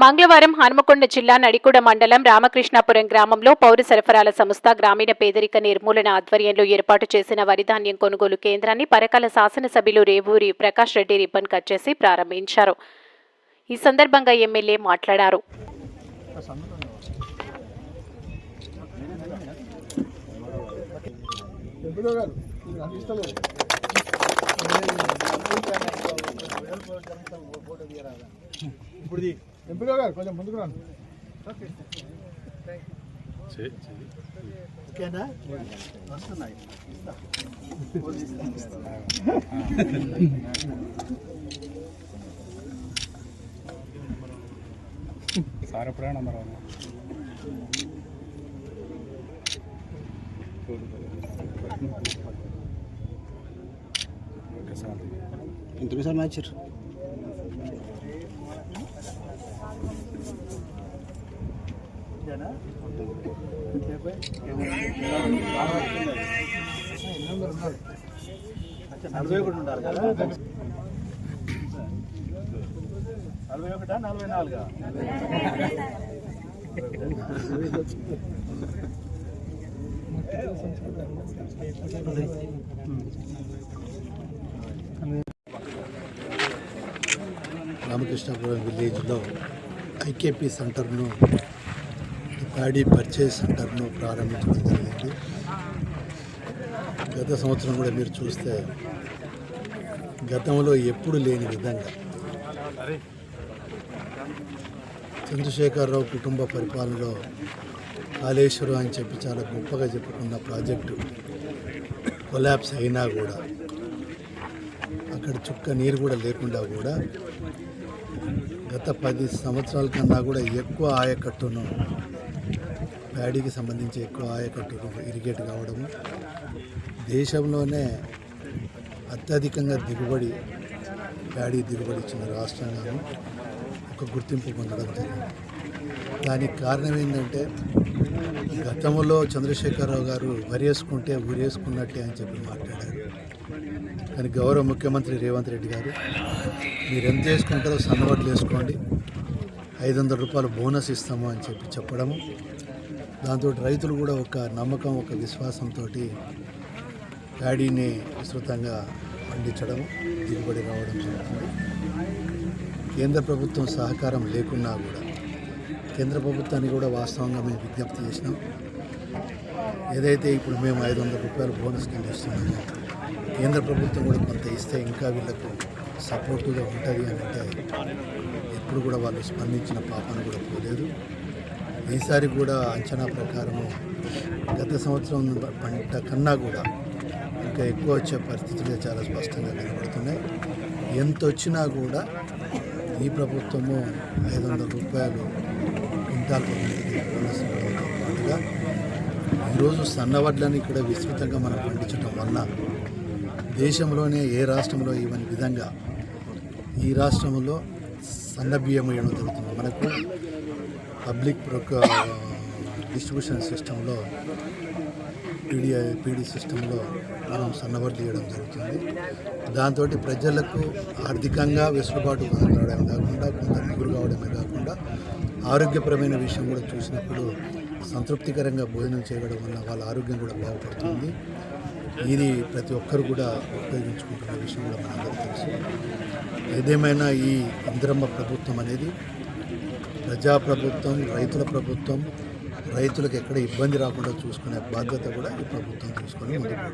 మంగళవారం హనుమకొండ జిల్లా నడికూడ మండలం రామకృష్ణాపురం గ్రామంలో పౌర సరఫరాల సంస్థ గ్రామీణ పేదరిక నిర్మూలన ఆధ్వర్యంలో ఏర్పాటు చేసిన వరిధాన్యం కొనుగోలు కేంద్రాన్ని పరకాల శాసనసభ్యులు రేవూరి ప్రకాష్ రెడ్డి రిబ్బన్ కట్ చేసి ప్రారంభించారు. ఈ సందర్భంగా ఎమ్మెల్యే మాట్లాడారు. ఇప్పుడు ఎంపీడో గారు కొంచెం ముందుకు రండి ఓకేనా వస్తున్నాయి సార్ ఎప్పుడైనా మరి ఓకే సార్ ఇంటికి సార్ మ్యాచ్ నలభై ఒకటి ఉండాలి కదా నలభై ఒకటా నలభై నాలుగా రామకృష్ణాపురం విలేజ్లో ఐకేపీ సెంటర్ను ప్యాడీ పర్చేస్ సెంటర్ను ప్రారంభించడం జరిగింది. గత సంవత్సరం కూడా మీరు చూస్తే గతంలో ఎప్పుడు లేని విధంగా చంద్రశేఖరరావు కుటుంబ పరిపాలనలో కాళేశ్వరం అని చెప్పి చాలా గొప్పగా చెప్పుకున్న ప్రాజెక్టు కొలాబ్స్ అయినా కూడా ఇక్కడ చుక్క నీరు కూడా లేకుండా కూడా గత పది సంవత్సరాల కన్నా కూడా ఎక్కువ ఆయకట్టును ప్యాడీకి సంబంధించి ఎక్కువ ఆయకట్టును ఇరిగేట్ కావడము దేశంలోనే అత్యధికంగా దిగుబడి ప్యాడీ దిగుబడి ఇచ్చిన రాష్ట్రంగా ఒక గుర్తింపు పొందడం జరిగింది. దానికి కారణం ఏంటంటే గతంలో చంద్రశేఖరరావు గారు వరేసుకుంటే ఊరేసుకున్నట్టే అని చెప్పి మాట్లాడారు. కానీ గౌరవ ముఖ్యమంత్రి రేవంత్ రెడ్డి గారు మీరు ఎంత చేసుకుంటారో సన్నవడ్లు వేసుకోండి. ఐదు వందల రూపాయలు బోనస్ ఇస్తాము అని చెప్పి చెప్పడము. దాంతో రైతులు కూడా ఒక నమ్మకం ఒక విశ్వాసంతో ప్యాడీని విస్తృతంగా పండించడం దిగుబడి రావడం జరుగుతుంది. కేంద్ర ప్రభుత్వం సహకారం లేకున్నా కూడా కేంద్ర ప్రభుత్వాన్ని కూడా వాస్తవంగా మేము విజ్ఞప్తి చేసినాం. ఏదైతే ఇప్పుడు మేము ఐదు వందల రూపాయలు బోనస్ కింద ఇస్తున్నామో కేంద్ర ప్రభుత్వం కూడా కొంత ఇస్తే ఇంకా వీళ్ళకు సపోర్టుగా ఉంటుంది అని అంటే ఎప్పుడు కూడా వాళ్ళు స్పందించిన పాపన కూడా పోలేదు. ఈసారి కూడా అంచనా ప్రకారము గత సంవత్సరం పంట కన్నా కూడా ఇంకా ఎక్కువ వచ్చే పరిస్థితులే చాలా స్పష్టంగా కనబడుతున్నాయి. ఎంత వచ్చినా కూడా ఈ ప్రభుత్వము ఐదు వందల రూపాయలు క్వింటాల్ పాటుగా ఈరోజు సన్నవడ్లని ఇక్కడ విస్తృతంగా మనం పండించడం వల్ల దేశంలోనే ఏ రాష్ట్రంలో ఇవ్వని విధంగా ఈ రాష్ట్రంలో సన్న వేయడం జరుగుతుంది. మనకు పబ్లిక్ ప్రొక డిస్ట్రిబ్యూషన్ సిస్టంలో పీడిఐ పీడీ సిస్టంలో మనం సన్నబడ్లు జరుగుతుంది. దాంతో ప్రజలకు ఆర్థికంగా వెసులుబాటు రావడమే కాకుండా కొంత మిగులు కావడమే కాకుండా ఆరోగ్యపరమైన విషయం కూడా చూసినప్పుడు సంతృప్తికరంగా భోజనం చేయడం వల్ల వాళ్ళ ఆరోగ్యం కూడా బాగుపడుతుంది. ఇది ప్రతి ఒక్కరు కూడా ఉపయోగించుకుంటున్న విషయం కూడా మనందరికీ తెలుసు. ఏదేమైనా ఈ ఇంద్రమ్మ ప్రభుత్వం అనేది ప్రజాప్రభుత్వం రైతుల ప్రభుత్వం రైతులకు ఎక్కడ ఇబ్బంది రాకుండా చూసుకునే బాధ్యత కూడా ఈ ప్రభుత్వం చూసుకొని ముందుకు